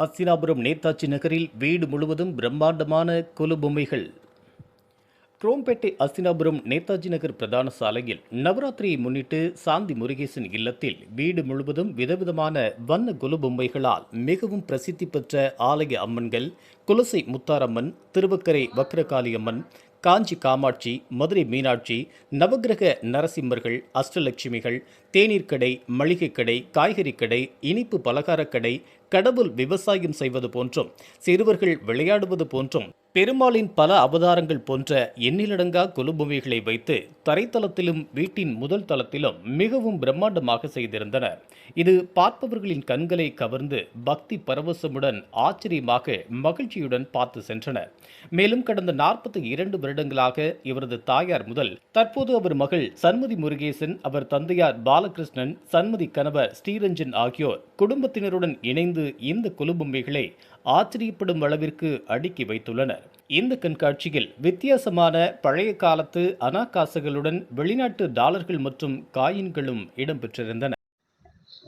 அஸ்தினாபுரம் நேதாஜி நகரில் வீடு முழுவதும் பிரம்மாண்டமான கொலு பொம்மைகள். குரோம்பேட்டை அஸ்தினாபுரம் நேதாஜி நகர் பிரதான சாலையில் நவராத்திரியை முன்னிட்டு சாந்தி முருகேசன் இல்லத்தில் வீடு முழுவதும் விதவிதமான வண்ண கொலு பொம்மைகளால் மிகவும் பிரசித்தி பெற்ற ஆலய அம்மன்கள் குலசை முத்தாரம்மன் திருவக்கரை வக்ரகாளி அம்மன் காஞ்சி காமாட்சி மதுரை மீனாட்சி நவக்கிரக நரசிம்மர்கள் அஷ்டலட்சுமிகள் தேநீர் கடை மளிகை கடை காய்கறி கடை இனிப்பு பலகாரக் கடை கடவுள் விவசாயம் செய்வது போன்றும் சிறுவர்கள் விளையாடுவது போன்றும் பெருமாளின் பல அவதாரங்கள் போன்ற எண்ணிலடங்கா கொலுபொம்மைகளை வைத்து தரைத்தளத்திலும் வீட்டின் முதல் தளத்திலும் மிகவும் பிரம்மாண்டமாக செய்திருந்தனர். இது பார்ப்பவர்களின் கண்களை கவர்ந்து பக்தி பரவசமுடன் ஆச்சரியமாக மகிழ்ச்சியுடன் பார்த்து சென்றனர். மேலும் கடந்த நாற்பத்தி இரண்டு வருடங்களாக இவரது தாயார் முதல் தற்போது அவர் மகள் சண்மதி முருகேசன் அவர் தந்தையார் பாலகிருஷ்ணன் சண்மதி கணவர் ஸ்ரீரஞ்சன் ஆகியோர் குடும்பத்தினருடன் இணைந்து இந்த கொலுபொம்மைகளை ஆச்சரியப்படும் அளவிற்கு அடுக்கி வைத்துள்ளனர். இந்த கண்காட்சியில் வித்தியாசமான பழைய காலத்து அனாகாசுகளுடன் வெளிநாட்டு டாலர்கள் மற்றும் காயின்களும் இடம்பெற்றிருந்தன.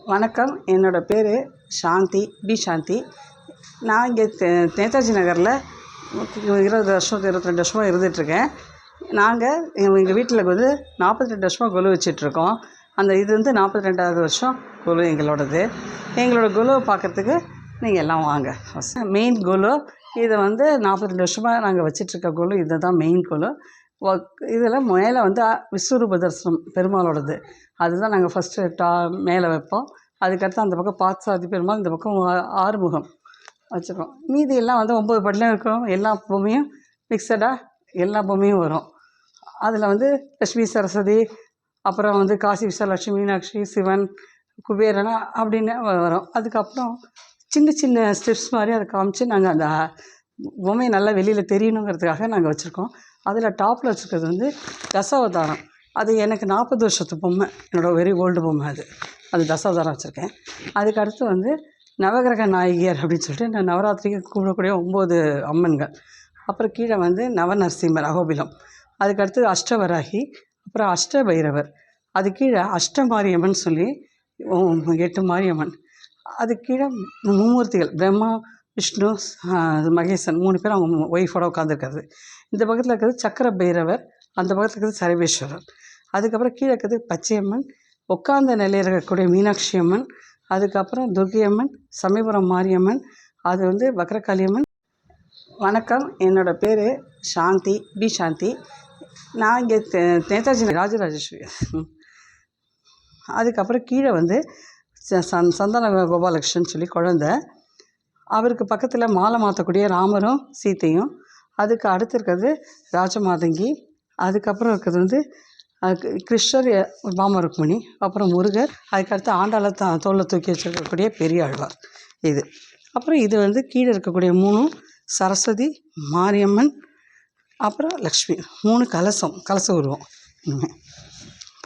வணக்கம். என்னோட பேர் சாந்தி பி சாந்தி. நான் இங்கே தே- நேதாஜி நகரில் இருபது வருஷம் இருபத்தி ரெண்டு வருஷமாக இருந்துகிட்ருக்கேன் நாங்கள் எங்கள் வீட்டில் வந்து நாற்பத்தி ரெண்டு வருஷமாக கொலு வச்சிட்ருக்கோம் அந்த இது வந்து நாற்பத்தி ரெண்டாவது வருஷம் கொலு எங்களோடது. எங்களோட கொலுவை பார்க்குறதுக்கு நீங்கள் எல்லாம் வாங்க. மெயின் கொலு இதை வந்து நாற்பத்தி ரெண்டு வருஷமாக நாங்கள் வச்சிட்ருக்க இதை தான் மெயின் குழு இதில் மேலே வந்து விஸ்வரூப தரிசனம் பெருமாளோடது. அதுதான் நாங்கள் ஃபஸ்ட்டு டா மேலே வைப்போம். அதுக்கடுத்து அந்த பக்கம் பாத்சாதி பெருமாள் இந்த பக்கம் ஆ- ஆறுமுகம் வச்சுருக்கோம். மீதி எல்லாம் வந்து ஒம்பது படிலையும் இருக்கும். எல்லா பொம்மையும் மிக்சடாக எல்லா பொம்மையும் வரும். அதில் வந்து லட்சுமி சரஸ்வதி அப்புறம் வந்து காசி விசாலட்சுமி மீனாட்சி சிவன் குபேரனா அப்படின்னு வரும். அதுக்கப்புறம் சின்ன சின்ன ஸ்டெப்ஸ் மாதிரி அதை காமிச்சு நாங்கள் அந்த பொம்மையை நல்லா வெளியில் தெரியணுங்கிறதுக்காக நாங்கள் வச்சுருக்கோம். அதில் டாப்பில் வச்சுருக்கிறது வந்து தசாவதாரம். அது எனக்கு நாற்பது வருஷத்து பொம்மை. என்னோடய வெரி ஓல்டு பொம்மை அது. அது தசாவதாரம் வச்சுருக்கேன். அதுக்கு அடுத்து வந்து நவகிரக நாயகியர் அப்படின்னு சொல்லிட்டு நான் நவராத்திரிக்கு கூப்பிடக்கூடிய ஒம்பது அம்மன்கள். அப்புறம் கீழே வந்து நவநரசிம்மர் அகோபிலம். அதுக்கடுத்து அஷ்டவராகி அப்புறம் அஷ்ட பைரவர் அது கீழே அஷ்டமாரியம்மன் சொல்லி எட்டு மாரியம்மன். அது கீழே மும்மூர்த்திகள். பிரம்மா விஷ்ணு மகேசன் மூணு பேர் அவங்க ஒய்ஃபோட உட்காந்துருக்கிறது இந்த பக்கத்தில் இருக்கிறது சக்கர பைரவர் அந்த பக்கத்தில் இருக்கிறது சரவேஸ்வரர். அதுக்கப்புறம் கீழே இருக்கிறது பச்சையம்மன் உட்கார்ந்த நிலையில் இருக்கக்கூடிய மீனாட்சி அம்மன் அதுக்கப்புறம் துர்க்கை அம்மன் சமயபுரம் மாரியம்மன் அது வந்து வக்ரகாளியம்மன் வணக்கம். என்னோடய பேர் சாந்தி பி சாந்தி. நான் இங்கே தே- நேதாஜி ராஜராஜேஸ்வரி. அதுக்கப்புறம் கீழே வந்து சந் சந்தான கோபாலகிருஷ்ணன் சொல்லி குழந்த. அவருக்கு பக்கத்தில் மாலை மாற்றக்கூடிய ராமரும் சீத்தையும். அதுக்கு அடுத்து இருக்கிறது ராஜமாதங்கி. அதுக்கப்புறம் இருக்கிறது வந்து கிருஷ்ணர் பாமருக்மணி. அப்புறம் முருகர். அதுக்கடுத்து ஆண்டாள த தோளை தூக்கி வச்சிருக்கக்கூடிய பெரிய ஆழ்வார் இது. அப்புறம் இது வந்து கீழே இருக்கக்கூடிய மூணும் சரஸ்வதி மாரியம்மன் அப்புறம் லக்ஷ்மி. மூணு கலசம் கலச உருவம்.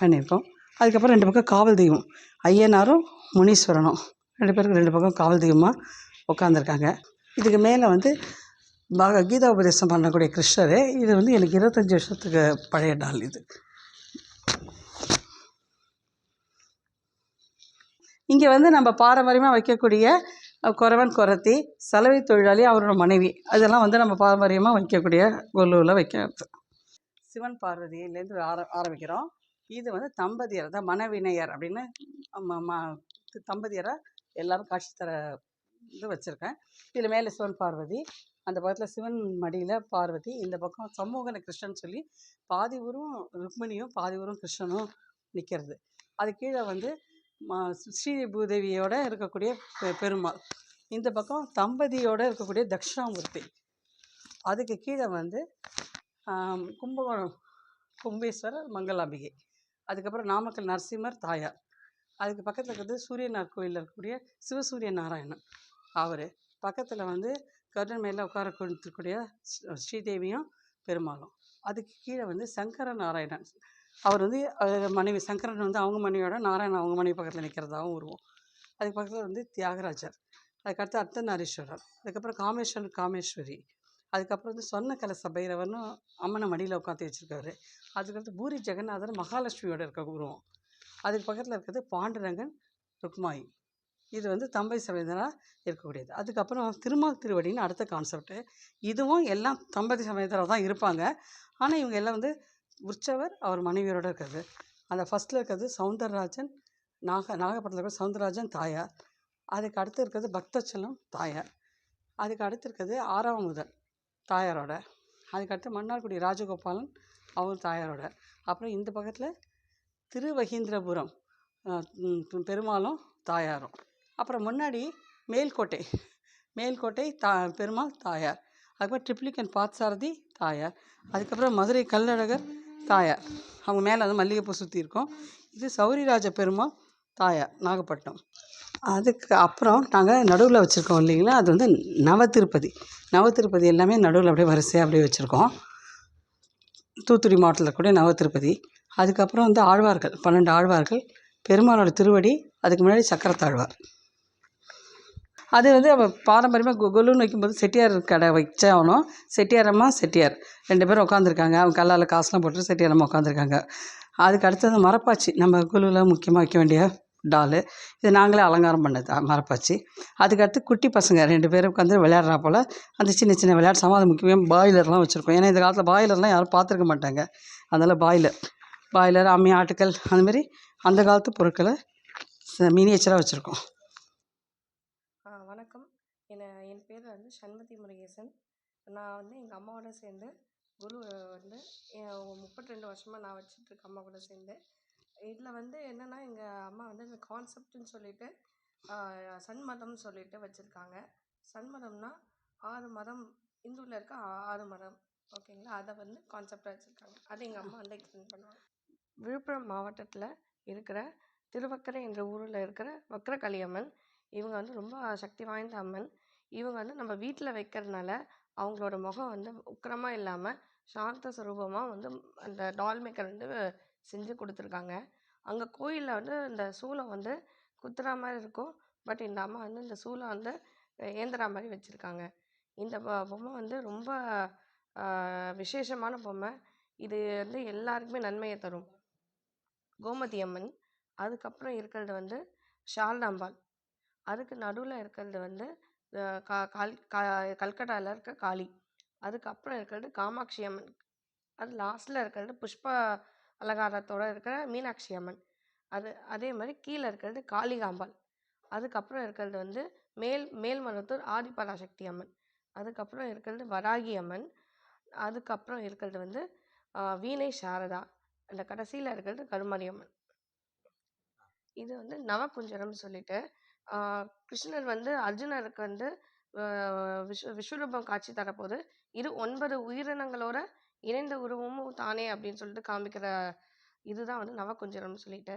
பண்ணியிருக்கோம். அதுக்கப்புறம் ரெண்டு பக்கம் காவல் தெய்வம். ஐயனாரும் முனீஸ்வரனும் ரெண்டு பேருக்கு ரெண்டு பக்கம் காவல் தெய்வமாக உட்காந்துருக்காங்க இதுக்கு மேலே வந்து பக கீதா உபதேசம் பண்ணக்கூடிய கிருஷ்ணர் இது வந்து எனக்கு இருபத்தஞ்சி வருஷத்துக்கு பழைய நாள் இது. இங்கே வந்து நம்ம பாரம்பரியமாக வைக்கக்கூடிய குறவன் குரத்தி சலவை தொழிலாளி அவரோட மனைவி. அதெல்லாம் வந்து நம்ம பாரம்பரியமாக வைக்கக்கூடிய கொல்லூரில் வைக்கிறது. சிவன் பார்வதியிலேருந்து ஆர ஆரம்பிக்கிறோம். இது வந்து தம்பதியர் தான் மனவினையர் அப்படின்னு தம்பதியரை எல்லாரும் காட்சி தர இது வச்சுருக்கேன். இதில் மேலே சிவன் பார்வதி அந்த பக்கத்தில் சிவன் மடியில் பார்வதி இந்த பக்கம் சமூகன கிருஷ்ணன் சொல்லி பாதி ஊரும் ருக்மிணியும் பாதி ஊரும் கிருஷ்ணனும் நிற்கிறது அது கீழே வந்து மா ஸ்ரீ பூதேவியோட இருக்கக்கூடிய பெ- பெருமாள். இந்த பக்கம் தம்பதியோட இருக்கக்கூடிய தக்ஷணாமூர்த்தி அதுக்கு கீழே வந்து கும்பகோணம் கும்பேஸ்வரர் மங்களாம்பிகை. அதுக்கப்புறம் நாமக்கல் நரசிம்மர் தாயார். அதுக்கு பக்கத்தில் இருக்கிறது சூரியனார் கோயிலில் இருக்கக்கூடிய சிவசூரிய நாராயணன் அவர். பக்கத்தில் வந்து கருடன் மேலே உட்கார கொடுத்துக்கூடிய ஸ்ரீதேவியும் பெருமாளும். அதுக்கு கீழே வந்து சங்கர நாராயணன். அவர் வந்து மனைவி சங்கரன் வந்து அவங்க மனைவியோட நாராயணன் அவங்க மனைவி பக்கத்தில் நிற்கிறதாகவும் உருவம். அதுக்கு பக்கத்தில் வந்து தியாகராஜர். அதுக்கடுத்து அர்த்தநாரீஸ்வரர். அதுக்கப்புறம் காமேஸ்வரன் காமேஸ்வரி. அதுக்கப்புறம் வந்து சொன்ன கலச பைரவர்னு அம்மனை மடியில் உட்காந்து வச்சுருக்காரு. அதுக்கடுத்து பூரி ஜெகநாதர் மகாலட்சுமியோட இருக்க உருவம். அதுக்கு பக்கத்தில் இருக்கிறது பாண்டுரங்கன் ருக்மாயி. இது வந்து தம்பை சமேதனாக இருக்கக்கூடியது. அதுக்கப்புறம் திருமால் திருவடின்னு அடுத்த கான்செப்ட்டு இதுவும் எல்லாம் தம்பதி சமேதராக தான் இருப்பாங்க. ஆனால் இவங்க எல்லாம் வந்து உற்சவர் அவர் மனைவியரோட இருக்கிறது. அந்த ஃபஸ்ட்டில் இருக்கிறது சவுந்தரராஜன் நாக நாகப்பட்டினத்தில் இருக்கிற சவுந்தரராஜன் தாயார். அதுக்கு அடுத்து இருக்கிறது பக்தச்சலம் தாயார். அதுக்கு அடுத்து இருக்கிறது ஆறாம் முதல் தாயாரோட. அதுக்கு அடுத்து மன்னார்குடி ராஜகோபாலன் அவர் தாயாரோட. அப்புறம் இந்த பக்கத்தில் திருவகீந்திரபுரம் பெருமாளும் தாயாரும். அப்புறம் முன்னாடி மேல்கோட்டை மேல்கோட்டை தா பெருமாள் தாயார். அதுக்கப்புறம் ட்ரிப்ளிகன் பாத்சாரதி தாயார். அதுக்கப்புறம் மதுரை கல்லழகர் தாயார். அவங்க மேலே வந்து மல்லிகைப்பூ சுற்றி இருக்கும். இது சௌரிராஜ பெருமாள் தாயார் நாகப்பட்டினம். அதுக்கு அப்புறம் நாங்கள் நடுவில் வச்சுருக்கோம் இல்லைங்களா? அது வந்து நவ திருப்பதி நவ திருப்பதி எல்லாமே நடுவில் அப்படியே வரிசையாக அப்படியே வச்சுருக்கோம். தூத்துக்குடி மாவட்டத்தில் கூட நவ திருப்பதி அதுக்கப்புறம் வந்து ஆழ்வார்கள் பன்னெண்டு ஆழ்வார்கள். பெருமாளோட திருவடி அதுக்கு முன்னாடி சக்கரத்தாழ்வார். அது வந்து அவள் பாரம்பரியமாக கொலுன்னு வைக்கும்போது செட்டியார் கடை வச்சே ஆகணும் செட்டியாரம்மா செட்டியார். ரெண்டு பேரும் உட்காந்துருக்காங்க அவங்க கல்லால் காசுலாம் போட்டு செட்டியாரம்மா உட்காந்துருக்காங்க அதுக்கு அடுத்தது மரப்பாச்சி. நம்ம குழுவில் முக்கியமாக வைக்க வேண்டிய டாலு. இது நாங்களே அலங்காரம் பண்ணது மரப்பாச்சி. அதுக்கடுத்து குட்டி பசங்க ரெண்டு பேரும் உட்காந்து விளையாடுறா போல் அந்த சின்ன சின்ன விளையாட்டு சாமான் அது முக்கியமாக பாய்லர்லாம் வச்சுருக்கோம். ஏன்னா இந்த காலத்தில் பாய்லர்லாம் யாரும் பார்த்துருக்க மாட்டாங்க. அதனால் பாய்லர் பாய்லர் அம்மி ஆட்டுக்கல் அந்த மாதிரி அந்த காலத்து பொருட்களை மினியேச்சராக வச்சுருக்கோம். ஆ வணக்கம். என்ன என் பேர் வந்து சண்மதி முருகேசன். நான் வந்து எங்கள் அம்மாவோட சேர்ந்து குரு வந்து முப்பத்தி ரெண்டு வருஷமாக நான் வச்சுட்ருக்க அம்மா கூட சேர்ந்து. இதில் வந்து என்னென்னா எங்கள் அம்மா வந்து இந்த கான்செப்ட்னு சொல்லிட்டு சன்மதம்னு சொல்லிட்டு வச்சுருக்காங்க. சன்மதம்னா ஆறு மதம் இந்துவில் இருக்க ஆறு மதம். ஓகேங்களா? அதை வந்து கான்செப்டாக வச்சுருக்காங்க. அதை எங்கள் அம்மா வந்து எக்ஸ்பிளைன் பண்ணுவாங்க. விழுப்புரம் மாவட்டத்தில் இருக்கிற திருவக்கரை என்ற ஊரில் இருக்கிற வக்ரகாளியம்மன் இவங்க வந்து ரொம்ப சக்தி வாய்ந்த அம்மன். இவங்க வந்து நம்ம வீட்டில் வைக்கிறதுனால அவங்களோட முகம் வந்து உக்கிரமாக இல்லாமல் சாந்த சுரூபமாக வந்து அந்த டால் மேக்கர் வந்து செஞ்சு கொடுத்துருக்காங்க. அங்கே கோயிலில் வந்து இந்த சூளம் வந்து குத்துறா மாதிரி இருக்கும். பட் இந்த அம்மா வந்து இந்த சூளம் வந்து ஏந்துற மாதிரி வச்சுருக்காங்க. இந்த பொம்மை வந்து ரொம்ப விசேஷமான பொம்மை. இது வந்து எல்லாருக்குமே நன்மையை தரும். கோமதி அம்மன் அதுக்கப்புறம் இருக்கிறது வந்து ஷால்டாம்பாள். அதுக்கு நடுவில் இருக்கிறது வந்து கா கால் கா கல்கட்டாவில் இருக்க காளி. அதுக்கப்புறம் இருக்கிறது காமாட்சி அம்மன் அது லாஸ்ட்டில் இருக்கிறது புஷ்ப அலங்காரத்தோட இருக்கிற மீனாட்சி அம்மன் அது அதே மாதிரி கீழே இருக்கிறது காளிகாம்பாள். அதுக்கப்புறம் இருக்கிறது வந்து மேல் மேல்மருவத்தூர் ஆதிபராசக்தி அம்மன் அதுக்கப்புறம் இருக்கிறது வராகி அம்மன் அதுக்கப்புறம் இருக்கிறது வந்து வீணை சாரதா. அந்த கடைசியில் இருக்கிறது கருமாரியம்மன் இது வந்து நவகுஞ்சரம்னு சொல்லிட்டு கிருஷ்ணர் வந்து அர்ஜுனருக்கு வந்து ஆஹ் விஸ்வ விஸ்வரூபம் காட்சி தரப்போது இரு ஒன்பது உயிரினங்களோட இணைந்த உருவமும் தானே அப்படின்னு சொல்லிட்டு காமிக்கிற இதுதான் வந்து நவகுஞ்சரம்னு சொல்லிட்டு.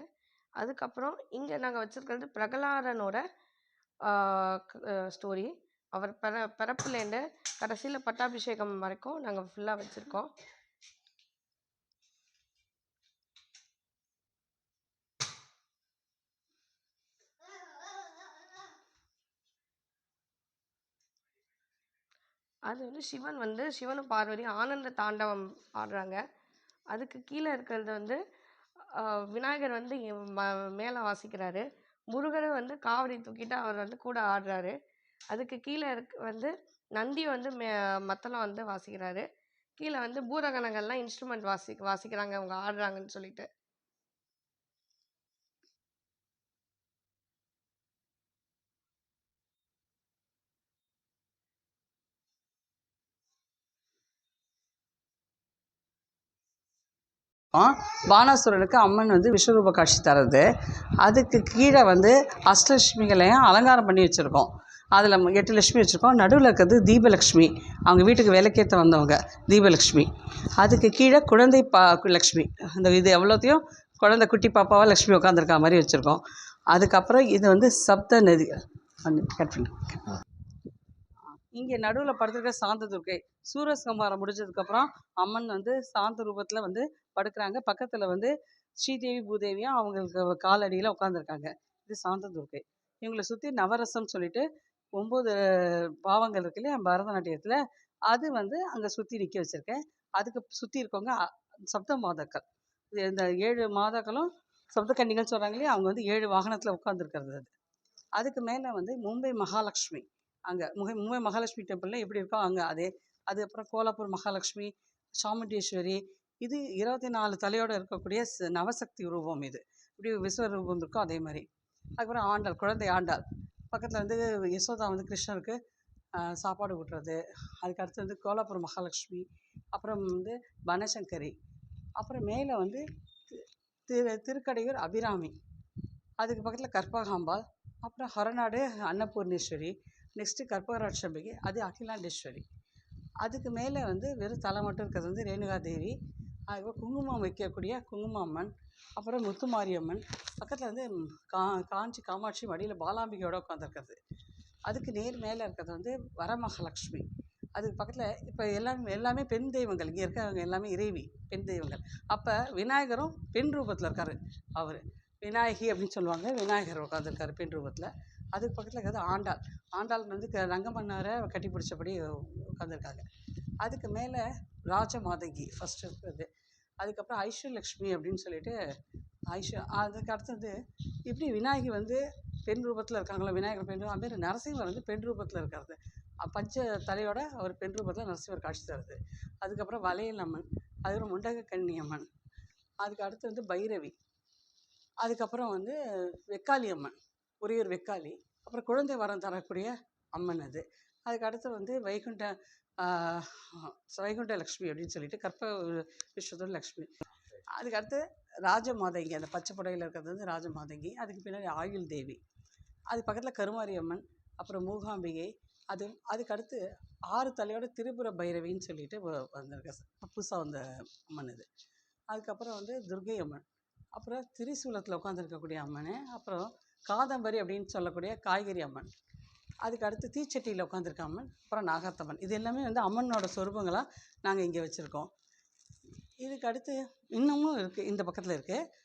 அதுக்கப்புறம் இங்கே நாங்கள் வச்சுருக்கிறது பிரகலாதனோட ஸ்டோரி அவர் பிற பிறப்புலேருந்து கடைசியில் பட்டாபிஷேகம் வரைக்கும் நாங்கள் ஃபுல்லாக வச்சுருக்கோம். அது வந்து சிவன் வந்து சிவனும் பார்வதி ஆனந்த தாண்டவம் ஆடுறாங்க. அதுக்கு கீழே இருக்கிறது வந்து விநாயகர் வந்து மேலே வாசிக்கிறாரு. முருகர் வந்து காவடி தூக்கிட்டு அவர் வந்து கூட ஆடுறாரு. அதுக்கு கீழே இருக்க வந்து நந்தி வந்து மே மத்தளம் வந்து வாசிக்கிறாரு. கீழே வந்து பூரகணங்கள்லாம் இன்ஸ்ட்ருமெண்ட் வாசி வாசிக்கிறாங்க. அவங்க ஆடுறாங்கன்னு சொல்லிட்டு. பானாசுரனுக்கு அம்மன் வந்து விஸ்வரூப காட்சி தரது அதுக்கு கீழே வந்து அஷ்டலட்சுமிகளையும் அலங்காரம் பண்ணி வச்சுருக்கோம். அதில் எட்டு லட்சுமி வச்சுருக்கோம். நடுவில் இருக்கிறது தீபலக்ஷ்மி. அவங்க வீட்டுக்கு விலைக்கேற்ற வந்தவங்க தீபலக்ஷ்மி. அதுக்கு கீழே குழந்தை பா லக்ஷ்மி. அந்த இது எவ்வளோத்தையும் குழந்தை குட்டி பாப்பாவாக லக்ஷ்மி உட்காந்துருக்கா மாதிரி வச்சுருக்கோம். அதுக்கப்புறம் இது வந்து சப்த நதி பண்ணி கட் பண்ணி. இங்கே நடுவில் படுத்திருக்க சாந்த துர்க்கை. சூரசம்ஹாரம் முடிஞ்சதுக்கப்புறம் அம்மன் வந்து சாந்த ரூபத்தில் வந்து படுக்கிறாங்க. பக்கத்தில் வந்து ஸ்ரீதேவி பூதேவியும் அவங்களுக்கு காலடியில் உட்காந்துருக்காங்க இது சாந்த துர்க்கை. இவங்களை சுற்றி நவரசம் சொல்லிட்டு ஒம்பது பாவங்கள் இருக்கு இல்லையா பரதநாட்டியத்தில். அது வந்து அங்கே சுற்றி நிற்க வச்சுருக்கேன். அதுக்கு சுற்றி இருக்கவங்க சப்த மாதாக்கள். இது இந்த ஏழு மாதாக்களும் சப்த கன்னிகள் சொல்கிறாங்க இல்லையா அவங்க வந்து ஏழு வாகனத்தில் உட்காந்துருக்கிறது அது. அதுக்கு மேலே வந்து மும்பை மகாலட்சுமி. அங்கே முகை மும்பை மகாலட்சுமி டெம்பிளில் எப்படி இருக்கோ அங்கே அதே. அது அப்புறம் கோலாப்பூர் மகாலட்சுமி சாமுண்டீஸ்வரி இது இருபத்தி நாலு தலையோடு இருக்கக்கூடிய நவசக்தி ரூபம் இது. இப்படி விஸ்வரூபம் இருக்கோ அதே மாதிரி. அதுக்கப்புறம் ஆண்டாள் குழந்தை ஆண்டாள். பக்கத்தில் வந்து யசோதா வந்து கிருஷ்ணருக்கு சாப்பாடு ஊட்டுறது. அதுக்கு அடுத்து வந்து கோலாப்பூர் மகாலட்சுமி அப்புறம் வந்து வனசங்கரி அப்புறம் மேலே வந்து திரு திருக்கடையூர் அபிராமி. அதுக்கு பக்கத்தில் கற்பகாம்பாள் அப்புறம் ஹொரநாடு அன்னபூர்ணேஸ்வரி நெக்ஸ்ட்டு கற்பகராட்சம்பிகை அது அகிலாண்டேஸ்வரி. அதுக்கு மேலே வந்து வெறும் தலை மட்டும் இருக்கிறது வந்து ரேணுகா தேவி அதுக்கப்புறம் குங்குமம் வைக்கக்கூடிய குங்குமம்மன் அப்புறம் முத்துமாரியம்மன். பக்கத்தில் வந்து கா காஞ்சி காமாட்சி மடியில் பாலாம்பிகையோடு உட்காந்துருக்கிறது அதுக்கு நேர் மேலே இருக்கிறது வந்து வரமகாலட்சுமி. அதுக்கு பக்கத்தில் இப்போ எல்லாமே எல்லாமே பெண் தெய்வங்கள். இங்கே இருக்கிறவங்க எல்லாமே இறைவி பெண் தெய்வங்கள். அப்போ விநாயகரும் பெண் ரூபத்தில் இருக்கார் அவர். விநாயகி அப்படின்னு சொல்லுவாங்க. விநாயகர் உட்காந்துருக்காரு பெண் ரூபத்தில். அதுக்கு பக்கத்தில் இருக்கிறது ஆண்டாள். ஆண்டாள் வந்து க ரங்கமன்னாரை கட்டி பிடிச்சபடி உட்காந்துருக்காங்க அதுக்கு மேலே ராஜமாதங்கி ஃபஸ்ட்டு இருக்கிறது. அதுக்கப்புறம் ஐஸ்வர்யலக்ஷ்மி அப்படின்னு சொல்லிட்டு ஐஸ்வ அதுக்கு அடுத்தது இப்படி விநாயகி வந்து பெண் ரூபத்தில் இருக்காங்களோ? விநாயகர் பெண் ரூபம் அதுமாரி நரசிம்மர் வந்து பெண் ரூபத்தில் இருக்கிறது பஞ்ச தலையோட அவர் பெண் ரூபத்தில் நரசிம்மர் காட்சி தருது. அதுக்கப்புறம் வளையல் அம்மன் அதுக்கப்புறம் முண்டக கன்னி அம்மன் அதுக்கு அடுத்து வந்து பைரவி அதுக்கப்புறம் வந்து வெக்காளி அம்மன் ஒரே ஒரு வெக்காளி அப்புறம் குழந்தை வரம் தரக்கூடிய அம்மன் அது. அதுக்கு அடுத்து வந்து வைகுண்ட வைகுண்ட லக்ஷ்மி அப்படின்னு சொல்லிட்டு கற்ப விஸ்வதர் லக்ஷ்மி. அதுக்கு அடுத்து ராஜமாதங்கி அந்த பச்சை புடையில் இருக்கிறது வந்து ராஜமாதங்கி அதுக்கு பின்னாடி ஆயுள் தேவி. அது பக்கத்தில் கருமாரி அம்மன் அப்புறம் மூகாம்பிகை அது அதுக்கு அடுத்து ஆறு தலையோட திரிபுர பைரவின்னு சொல்லிட்டு வந்திருக்க. புதுசாக வந்த அம்மன் இது அதுக்கப்புறம் வந்து துர்கை அம்மன். அப்புறம் திரிசூலத்தில் உட்காந்துருக்கக்கூடிய அம்மன் அப்புறம் காதம்பரி அப்படின்னு சொல்லக்கூடிய காய்கறி அம்மன். அதுக்கு அடுத்து தீச்சட்டியில் உட்காந்துருக்க அம்மன் அப்புறம் நாகத்தம்மன். இது எல்லாமே வந்து அம்மனோட சொரூபங்களாக நாங்கள் இங்கே வச்சுருக்கோம். இதுக்கு அடுத்து இன்னமும் இருக்குது இந்த பக்கத்தில் இருக்குது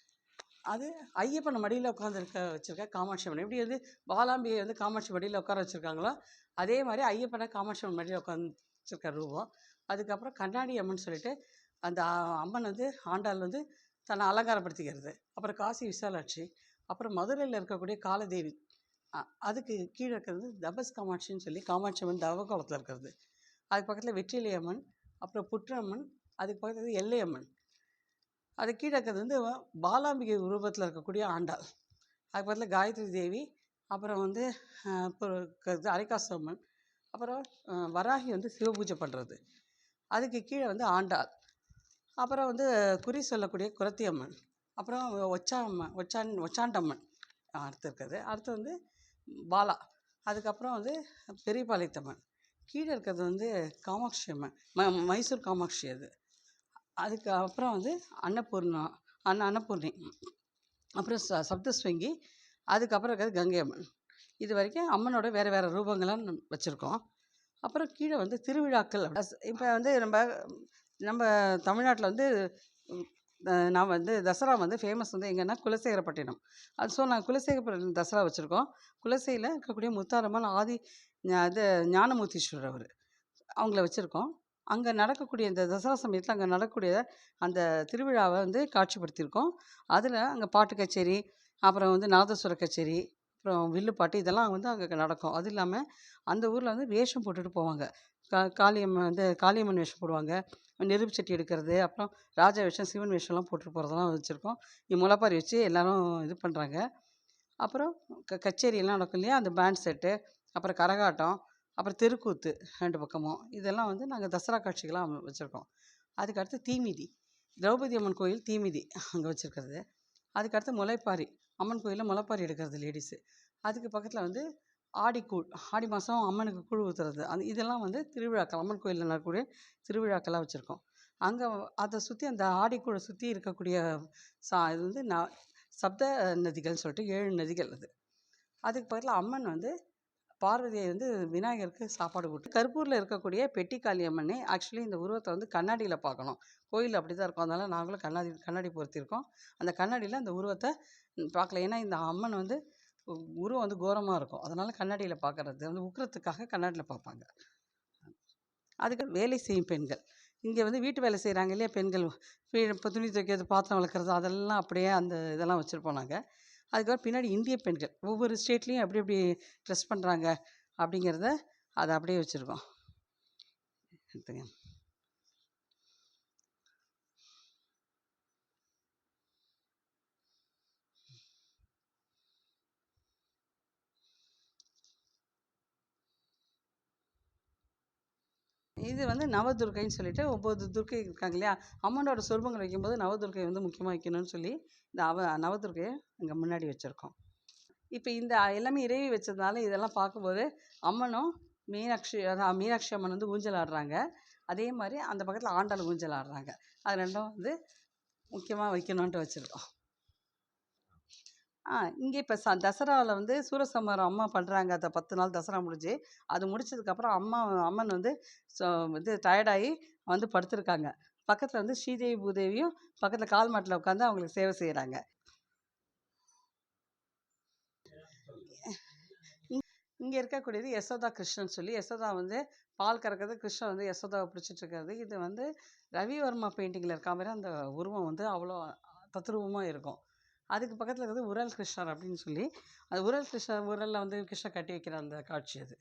அது ஐயப்பன் மடியில் உட்காந்துருக்க வச்சுருக்க காமாட்சி அம்மன். எப்படி வந்து பாலாம்பியை வந்து காமாட்சி மடியில் உட்கார வச்சுருக்காங்களோ அதே மாதிரி ஐயப்பனை காமாட்சி அம்மன் மடியில் உட்காந்து வச்சுருக்க ரூபம். அதுக்கப்புறம் கண்ணாடி அம்மன் சொல்லிட்டு அந்த அம்மன் வந்து ஆண்டாள் வந்து தன்னை அலங்காரப்படுத்திக்கிறது. அப்புறம் காசி விசாலாட்சி அப்புறம் மதுரையில் இருக்கக்கூடிய காலதேவி அதுக்கு கீழே இருக்கிறது தபஸ் காமாட்சின்னு சொல்லி காமாட்சி அம்மன் தவக்கோலத்தில் இருக்கிறது. அதுக்கு பக்கத்தில் வெற்றிலை அம்மன் அப்புறம் புற்றம்மன் அதுக்கு பக்கத்தில் எல்லை அம்மன் அது கீழே இருக்கிறது வந்து பாலாம்பிகை ரூபத்தில் இருக்கக்கூடிய ஆண்டாள். அதுக்கு பக்கத்தில் காயத்ரி தேவி அப்புறம் வந்து அஹ், அப்புறம் இருக்கிறது அப்புறம் வராகி வந்து சிவபூஜை பண்ணுறது அதுக்கு கீழே வந்து ஆண்டாள். அப்புறம் வந்து குறி சொல்லக்கூடிய குரத்தி அம்மன் அப்புறம் ஒச்சா அம்மன் ஒச்சான் ஒச்சாண்டம்மன் அடுத்து இருக்கிறது. அடுத்து வந்து பாலா. அதுக்கப்புறம் வந்து பெரியபாளையத்தம்மன். கீழே இருக்கிறது வந்து காமாட்சி அம்மன். ம மைசூர் காமாட்சி அது. அதுக்கு அப்புறம் வந்து அன்னபூர்ணா அன்ன அன்னபூர்ணி. அப்புறம் ச சப்தஸ்வங்கி அதுக்கப்புறம் இருக்கிறது கங்கை அம்மன். இது வரைக்கும் அம்மனோட வேறு வேறு ரூபங்களாம் வச்சுருக்கோம். அப்புறம் கீழே வந்து திருவிழாக்கள். இப்போ வந்து நம்ம நம்ம தமிழ்நாட்டில் வந்து நான் வந்து தசரா வந்து ஃபேமஸ் வந்து எங்கன்னா குலசேகரப்பட்டினம். அது ஸோ நான் குலசேகரப்பட்டினம் தசரா வச்சுருக்கோம். குலசையில் இருக்கக்கூடிய முத்தாரம்மன் ஆதி அது இது ஞானமூர்த்தீஸ்வரர் அவர். அவங்கள வச்சுருக்கோம். அங்கே நடக்கக்கூடிய இந்த தசரா சமயத்தில் அங்கே நடக்கக்கூடிய அந்த திருவிழாவை வந்து காட்சிப்படுத்தியிருக்கோம். அதில் அங்கே பாட்டு கச்சேரி அப்புறம் வந்து நாதஸ்வர கச்சேரி அப்புறம் வில்லுப்பாட்டு இதெல்லாம் வந்து அங்கே நடக்கும். அது இல்லாமல் அந்த ஊரில் வந்து வேஷம் போட்டுட்டு போவாங்க. கா காளியம்மன் வந்து காளியம்மன் வேஷம் போடுவாங்க. நெருப்பு சட்டி எடுக்கிறது அப்புறம் ராஜா வேஷம் சிவன் வேஷம்லாம் போட்டுட்டு போகிறதெல்லாம் வச்சுருக்கோம். இங்கே முளைப்பாரி வச்சு எல்லோரும் இது பண்ணுறாங்க அப்புறம் க கச்சேரியெல்லாம் நடக்கும் இல்லையா? அந்த பேண்ட் செட்டு அப்புறம் கரகாட்டம் அப்புறம் தெருக்கூத்து ரெண்டு பக்கமும். இதெல்லாம் வந்து நாங்கள் தசரா காட்சிகளாக வச்சுருக்கோம். அதுக்கடுத்து தீமிதி. திரௌபதி அம்மன் கோயில் தீமிதி அங்கே வச்சுருக்கிறது. அதுக்கடுத்து முளைப்பாரி. அம்மன் கோயிலில் முளைப்பாரி எடுக்கிறது லேடிஸு அதுக்கு பக்கத்தில் வந்து ஆடிக்கூழ் ஆடி மாதம் அம்மனுக்கு கூழ் ஊற்றுறது அந்த இதெல்லாம் வந்து திருவிழாக்கள் அம்மன் கோயிலில் நடக்கக்கூடிய திருவிழாக்களாக வச்சுருக்கோம். அங்கே அதை சுற்றி அந்த ஆடிக்கூழை சுற்றி இருக்கக்கூடிய சா இது வந்து நான் சப்த நதிகள்னு சொல்லிட்டு ஏழு நதிகள் அது. அதுக்கு பக்கத்தில் அம்மன் வந்து பார்வதியை வந்து விநாயகருக்கு சாப்பாடு கொடுத்து கருப்பூரில் இருக்கக்கூடிய பெட்டிக்காளி அம்மனே ஆக்சுவலி இந்த உருவத்தை வந்து கண்ணாடியில் பார்க்கணும். கோயில் அப்படி தான் இருக்கும். அதனால் நாங்களும் கண்ணாடி கண்ணாடி பொருத்தியிருக்கோம். அந்த கண்ணாடியில் அந்த உருவத்தை பார்க்கல. ஏன்னா இந்த அம்மன் வந்து உருவம் வந்து கோரமாக இருக்கும். அதனால் கண்ணாடியில் பார்க்குறது வந்து உக்கிறதுக்காக கண்ணாடியில் பார்ப்பாங்க அதுக்கு வேலை செய்யும் பெண்கள். இங்கே வந்து வீட்டு வேலை செய்கிறாங்க இல்லையா பெண்கள் இப்போ துணி துவைக்கிறது பாத்திரம் வளர்க்குறது அதெல்லாம் அப்படியே அந்த இதெல்லாம் வச்சுருப்போம் நாங்கள் அதுக்கப்புறம் பின்னாடி இந்திய பெண்கள். ஒவ்வொரு ஸ்டேட்லேயும் எப்படி எப்படி ட்ரெஸ் பண்ணுறாங்க அப்படிங்கிறத அதை அப்படியே வச்சுருக்கோம். எடுத்துங்க இது வந்து நவதுர்க்கைன்னு சொல்லிட்டு ஒம்பது துர்க்கை இருக்காங்க இல்லையா? அம்மனோட சொருபங்கள் வைக்கும்போது நவதுர்க்கை வந்து முக்கியமாக வைக்கணும்னு சொல்லி இந்த அவ நவதுர்க்கையை இங்கே முன்னாடி வச்சுருக்கோம். இப்போ இந்த எல்லாமே இறைவி வச்சதுனால இதெல்லாம் பார்க்கும்போது அம்மனும் மீனாட்சி அதான் மீனாட்சி அம்மன் வந்து ஊஞ்சல் ஆடுறாங்க. அதே மாதிரி அந்த பக்கத்தில் ஆண்டாள் ஊஞ்சல் ஆடுறாங்க. அது ரெண்டும் வந்து முக்கியமாக வைக்கணுன்ட்டு வச்சுருக்கோம். ஆ இங்கே இப்போ ச தசராவில் வந்து சூரசம்ஹாரம் அம்மா பண்ணுறாங்க அதை பத்து நாள் தசரா முடிஞ்சு அது முடிச்சதுக்கப்புறம் அம்மா அம்மன் வந்து ஸோ இது டயர்டாகி வந்து படுத்திருக்காங்க. பக்கத்தில் வந்து ஸ்ரீதேவி பூதேவியும் பக்கத்தில் கால் மாட்டில் உட்காந்து அவங்களுக்கு சேவை செய்கிறாங்க இங்கே இருக்கக்கூடியது யசோதா கிருஷ்ணன் சொல்லி யசோதா வந்து பால் கறக்கிறது கிருஷ்ணன் வந்து யசோதாவை பிடிச்சிட்டு இருக்கிறது இது வந்து ரவிவர்மா பெயிண்டிங்கில் இருக்க மாதிரி அந்த உருவம் வந்து அவ்வளோ தத்ரூபமாக இருக்கும். அதுக்கு பக்கத்தில் இருக்கிறது உரல் கிருஷ்ணர் அப்படின்னு சொல்லி அது உரல் கிருஷ்ணர் உரலில் வந்து கிருஷ்ணர் கட்டி வைக்கிற அந்த காட்சி அது.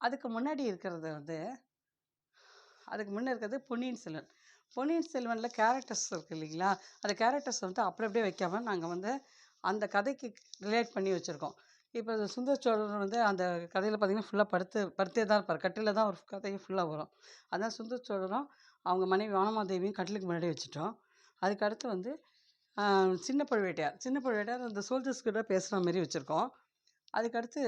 அதுக்கு முன்னாடி இருக்கிறது வந்து அதுக்கு முன்னே இருக்கிறது பொன்னியின் செல்வன். பொன்னியின் செல்வனில் கேரக்டர்ஸ் இருக்குது இல்லைங்களா? அந்த கேரக்டர்ஸ் வந்து அப்படி அப்படியே வைக்காமல் நாங்கள் வந்து அந்த கதைக்கு ரிலேட் பண்ணி வச்சுருக்கோம். இப்போ சுந்தர சோழர் வந்து அந்த கதையில் பார்த்தீங்கன்னா ஃபுல்லாக படுத்து படுத்தே தான் இருப்பார். கட்டில் தான் ஒரு கதையும் ஃபுல்லாக வரும். அதான் சுந்தர சோழரும் அவங்க மனைவி வானமாதேவியும் கட்டிலுக்கு முன்னாடி வச்சுட்டோம். அதுக்கு அடுத்து வந்து சின்ன பழுவேட்டையார். சின்ன பழுவேட்டையார் அந்த சோல்ஜர்ஸ் கூட பேசுகிற மாதிரி வச்சுருக்கோம். அதுக்கடுத்து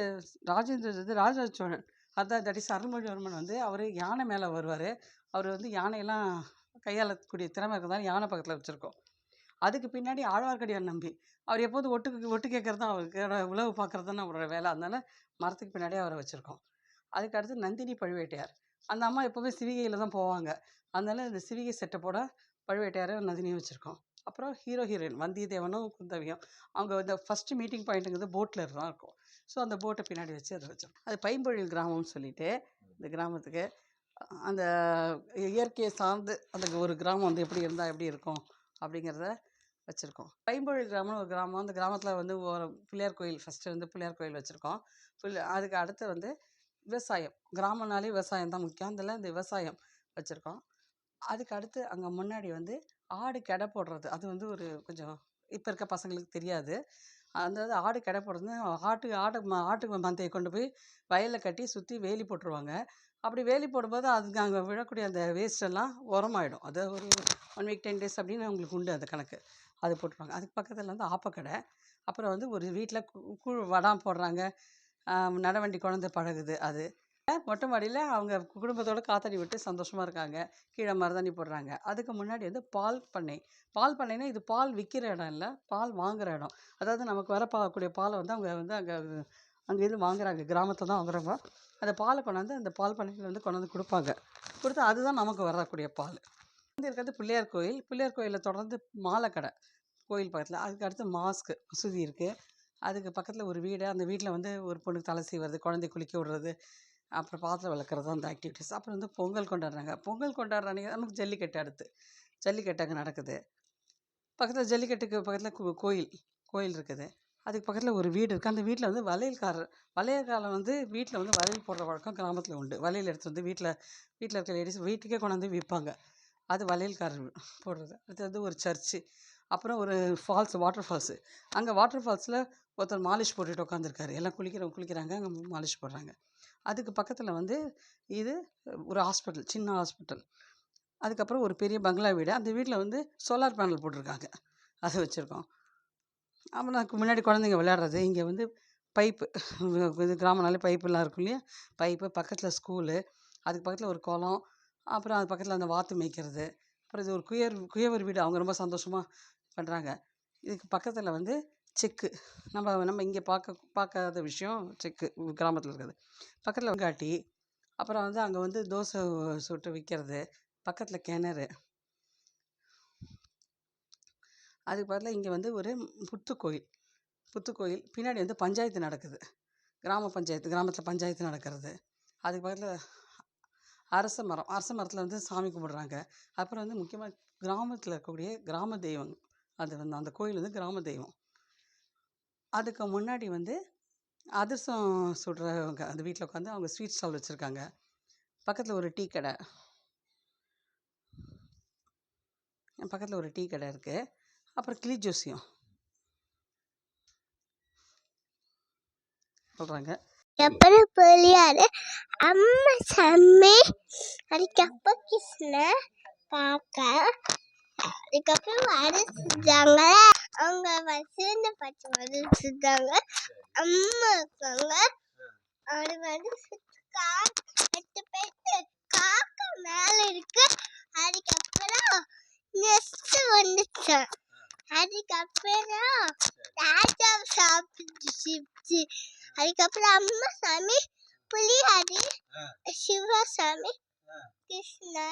ராஜேந்திர வந்து ராஜராஜ சோழன். அதான் தட் இஸ் அருள்மொழிவர்மன் வந்து அவர் யானை மேலே வருவார். அவர் வந்து யானையெல்லாம் கையாளக்கூடிய திறமை இருக்கிறதால யானை பக்கத்தில் வச்சுருக்கோம். அதுக்கு பின்னாடி ஆழ்வார்க்கடியார் நம்பி. அவர் எப்போதும் ஒட்டுக்கு ஒட்டு கேட்கறது தான் அவருக்கு உழவு பார்க்குறது தான் அவரோட வேலை. அதனால் மரத்துக்கு பின்னாடியே அவரை வச்சுருக்கோம். அதுக்கு அடுத்து நந்தினி பழுவேட்டையார். அந்த அம்மா எப்போவுமே சிவிகையில் தான் போவாங்க. அதனால இந்த சிவிகை செட்டப்போட பழுவேட்டையாரை நந்தினியும் வச்சுருக்கோம். அப்புறம் ஹீரோ ஹீரோயின் வந்தியத்தேவனும் குந்தவியும். அவங்க இந்த ஃபஸ்ட்டு மீட்டிங் பாயிண்ட்டுங்கிறது போட்டில் தான் இருக்கும். ஸோ அந்த போட்டை பின்னாடி வச்சு அதை வச்சோம் அது பைம்பொழில் கிராமம்னு சொல்லிட்டு இந்த கிராமத்துக்கு அந்த இயற்கையை சார்ந்து அந்த ஒரு கிராமம் வந்து எப்படி இருந்தால் எப்படி இருக்கும் அப்படிங்கிறத வச்சுருக்கோம். பைம்பொழில் கிராமம்னு ஒரு கிராமம் அந்த கிராமத்தில் வந்து ஒரு பிள்ளையார் கோயில் ஃபஸ்ட்டு வந்து பிள்ளையார் கோயில் வச்சுருக்கோம். பிள்ளை அதுக்கு அடுத்து வந்து விவசாயம். கிராமம்னாலே விவசாயம் தான் முக்கியம். அதில் இந்த விவசாயம் வச்சுருக்கோம். அதுக்கு அடுத்து அங்கே முன்னாடி வந்து ஆடு கெடை போடுறது. அது வந்து ஒரு கொஞ்சம் இப்போ இருக்க பசங்களுக்கு தெரியாது. அந்த ஆடு கெடை போடுறதுன்னா ஆட்டு ஆடு ம- ஆட்டு மந்தையை கொண்டு போய் வயலில் கட்டி சுற்றி வேலி போட்டுருவாங்க. அப்படி வேலி போடும்போது அதுக்கு அங்கே விழக்கூடிய அந்த வேஸ்ட்டெல்லாம் உரமாயிடும். அது ஒரு ஒன் வீக் டென் டேஸ் அப்படின்னு அவங்களுக்கு உண்டு அந்த கணக்கு. அது போட்டுருவாங்க. அதுக்கு பக்கத்தில் வந்து ஆப்பக்கடை அப்புறம் வந்து ஒரு வீட்டில் கூழ் வடாம் போடுறாங்க. நடவண்டி குழந்தை பழகுது அது. மொட்டை மாடியில் அவங்க குடும்பத்தோட காத்தடி விட்டு சந்தோஷமாக இருக்காங்க. கீழே மருதாணி போடுறாங்க. அதுக்கு முன்னாடி வந்து பால் பண்ணை. பால் பண்ணைனா இது பால் விற்கிற இடம் இல்லை. பால் வாங்குகிற இடம். அதாவது நமக்கு வர பாக்கூடிய பாலை வந்து அவங்க வந்து அங்கே அங்கேருந்து வாங்குறாங்க. கிராமத்தில் தான் வாங்குறவங்க. அந்த பாலை கொண்டாந்து அந்த பால் பண்ணையில் வந்து கொண்டாந்து கொடுப்பாங்க. கொடுத்து அதுதான் நமக்கு வரக்கூடிய பால். வந்து இருக்கிறது பிள்ளையார் கோயில். பிள்ளையார் கோயிலில் தொடர்ந்து மாலை கடை. கோயில் பக்கத்தில். அதுக்கு அடுத்து மாஸ்க்கு மசூதி இருக்குது அதுக்கு பக்கத்தில் ஒரு வீடு. அந்த வீட்டில் வந்து ஒரு பொண்ணுக்கு தலை செய்வது குழந்தை குளிக்க விடுறது. அப்புறம் பாத்திரம் விளக்குறது அந்த ஆக்டிவிட்டீஸ் அப்புறம் வந்து பொங்கல் கொண்டாடுறாங்க. பொங்கல் கொண்டாடுற அன்னைக்கு நமக்கு ஜல்லிக்கட்டு அடுத்து. ஜல்லிக்கட்டு அங்கே நடக்குது. பக்கத்தில் ஜல்லிக்கட்டுக்கு பக்கத்தில் கோயில். கோயில் இருக்குது. அதுக்கு பக்கத்தில் ஒரு வீடு இருக்குது அந்த வீட்டில் வந்து வளையல்காரர் வளையல்காரன் வந்து வீட்டில் வந்து வளையல் போடுற வழக்கம் கிராமத்தில் உண்டு. வளையல் எடுத்து வந்து வீட்டில் வீட்டில் இருக்க லேடிஸ் வீட்டுக்கே கொண்டாந்து விற்பாங்க அது வளையல்காரர் போடுறது. அடுத்தது வந்து ஒரு சர்ச்சு அப்புறம் ஒரு ஃபால்ஸ் வாட்டர் ஃபால்ஸு அங்கே வாட்டர் ஃபால்ஸில் ஒருத்தர் மாலிஷ் போட்டுட்டு உட்காந்துருக்காரு எல்லாம் குளிக்கிறவங்க குளிக்கிறாங்க அங்கே மாலிஷ் போடுறாங்க. அதுக்கு பக்கத்தில் வந்து இது ஒரு ஹாஸ்பிட்டல் சின்ன ஹாஸ்பிட்டல். அதுக்கப்புறம் ஒரு பெரிய பங்களா வீடு. அந்த வீட்டில் வந்து சோலார் பேனல் போட்டிருக்காங்க. அதை வச்சுருக்கோம். அப்புறம் அதுக்கு முன்னாடி குழந்தைங்க விளையாடுறது. இங்கே வந்து பைப்பு இது கிராமனாலே பைப்புலாம் இருக்கும் இல்லையா? பைப்பு பக்கத்தில் ஸ்கூலு அதுக்கு பக்கத்தில் ஒரு குளம் அப்புறம் அது பக்கத்தில் அந்த வாத்து மேய்க்கிறது அப்புறம் இது ஒரு குயர் குயவர் வீடு. அவங்க ரொம்ப சந்தோஷமாக பண்ணுறாங்க இதுக்கு பக்கத்தில் வந்து செக்கு. நம்ம நம்ம இங்கே பார்க்க பார்க்காத விஷயம் செக்கு கிராமத்தில் இருக்குது. பக்கத்தில் வெங்காட்டி அப்புறம் வந்து அங்கே வந்து தோசை சுட்டு விற்கிறது பக்கத்தில் கிணறு. அதுக்கு பக்கத்தில் இங்கே வந்து ஒரு புத்துக்கோயில். புத்துக்கோயில் பின்னாடி வந்து பஞ்சாயத்து நடக்குது. கிராம பஞ்சாயத்து கிராமத்தில் பஞ்சாயத்து நடக்கிறது. அதுக்கு பக்கத்தில் அரச மரம் அரச மரத்தில் வந்து சாமி கும்பிடுறாங்க. அப்புறம் வந்து முக்கியமாக கிராமத்தில் இருக்கக்கூடிய கிராம தெய்வம் அது வந்து அந்த கோயில் வந்து கிராம தெய்வம். அதுக்கு முன்னாடி வந்து அதிரசம் சுடுறவங்க அந்த வீட்டில் உட்காந்து அவங்க ஸ்வீட் ஸ்டால் வச்சுருக்காங்க. பக்கத்தில் ஒரு டீ கடை. பக்கத்தில் ஒரு டீ கடை இருக்குது அப்புறம் கிளி ஜோசியம் சொல்கிறாங்க அப்புறம் புளியாரு அம்மா சம்மி. அதுக்கப்புறம் கிருஷ்ண. காக்கா அதுக்கப்புறம் வடை செஞ்சாங்க. அவங்க வசந்த பச்சை வடை செஞ்சாங்க. அம்மா இருக்காங்க. அது வந்து எட்டு பேட்டு காக்கா மேல இருக்கு. அதுக்கப்புறம் நெக்ஸ்ட் வந்துச்சு. அதுக்கப்புறம் ராஜா சாப்பிட்டுச்சு. அதுக்கப்புறம் அம்மா சாமி புலிஹாரி சிவசாமி கிருஷ்ணா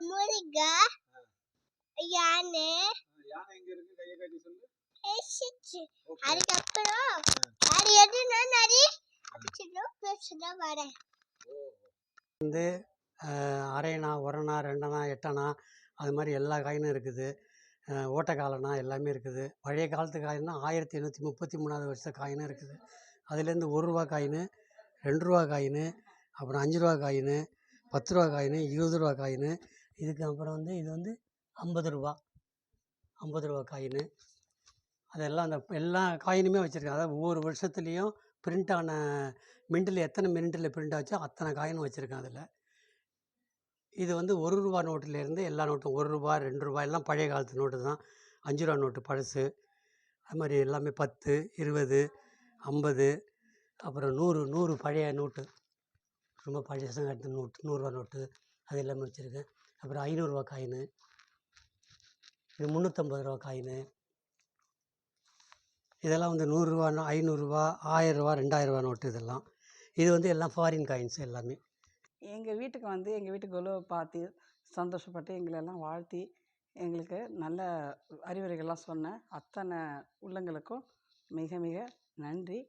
முருகா யானை. ஏசிச்சு அதுக்கப்புறம் அது எதுனா நரி? அது சின்ன பேசுனா வரேன் வந்து அரையணா ஒரணா ரெண்டணா எட்டணா அது மாதிரி எல்லா காயினும் இருக்குது. ஓட்டக்காலனா எல்லாமே இருக்குது. பழைய காலத்து காயின்னா ஆயிரத்தி எண்ணூற்றி முப்பத்தி மூணாவது வருஷ காயினும் இருக்குது. அதுலேருந்து ஒரு ரூபா காயின் ரெண்டு ரூபா காயின் அப்புறம் அஞ்சு ரூபா காயின் பத்து ரூபா காயின் இருபது ரூபா காயின். இதுக்கு அப்புறம் வந்து இது வந்து ஐம்பது ரூபா. ஐம்பது ரூபா காயின். அதெல்லாம் அந்த எல்லா காயினுமே வச்சுருக்காங்க. அதாவது ஒவ்வொரு வருஷத்துலேயும் பிரிண்ட் ஆன மின்ட்டில் எத்தனை மின்ட்டில் பிரிண்ட் ஆச்சோ அத்தனை காயினும் வச்சுருக்கேன் அதில். இது வந்து ஒரு ரூபா நோட்டிலேருந்து எல்லா நோட்டும் ஒரு ரூபா ரெண்டு ரூபா எல்லாம் பழைய காலத்து நோட்டு தான். அஞ்சு ரூபா நோட்டு பழசு. அது மாதிரி எல்லாமே பத்து இருபது ஐம்பது அப்புறம் நூறு நூறு பழைய நோட்டு. ரொம்ப பழைய எடுத்த நோட்டு நூறுரூவா நோட்டு. அது எல்லாமே வச்சுருக்கேன். அப்புறம் ஐநூறுரூவா காயினு. இது முந்நூற்றம்பது ரூபா காயினு. இதெல்லாம் வந்து நூறுரூவா ஐநூறுரூவா ஆயிரரூவா ரெண்டாயிரரூவா நோட்டு இதெல்லாம். இது வந்து எல்லாம் ஃபாரின் காயின்ஸ் எல்லாமே. எங்கள் வீட்டுக்கு வந்து எங்கள் வீட்டு குழுவை பார்த்து சந்தோஷப்பட்டு எங்களெல்லாம் வாழ்த்தி எங்களுக்கு நல்ல அறிவுரைகள்லாம் சொன்ன அத்தனை உள்ளங்களுக்கும் மிக மிக நன்றி.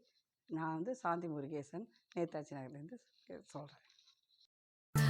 நான் வந்து சாந்தி முருகேசன் நேதாஜி நகர்லேருந்து சொல்கிறேன்